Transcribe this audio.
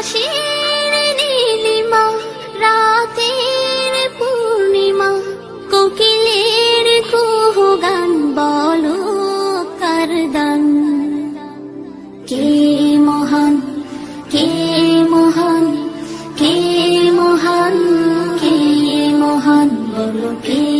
আকাশের নীলিমা, রাতের পূর্ণিমা, কোকিলের কুহু গান বলো কার দান কে মহান কে মহান কে মহান কে মহান, বলো কে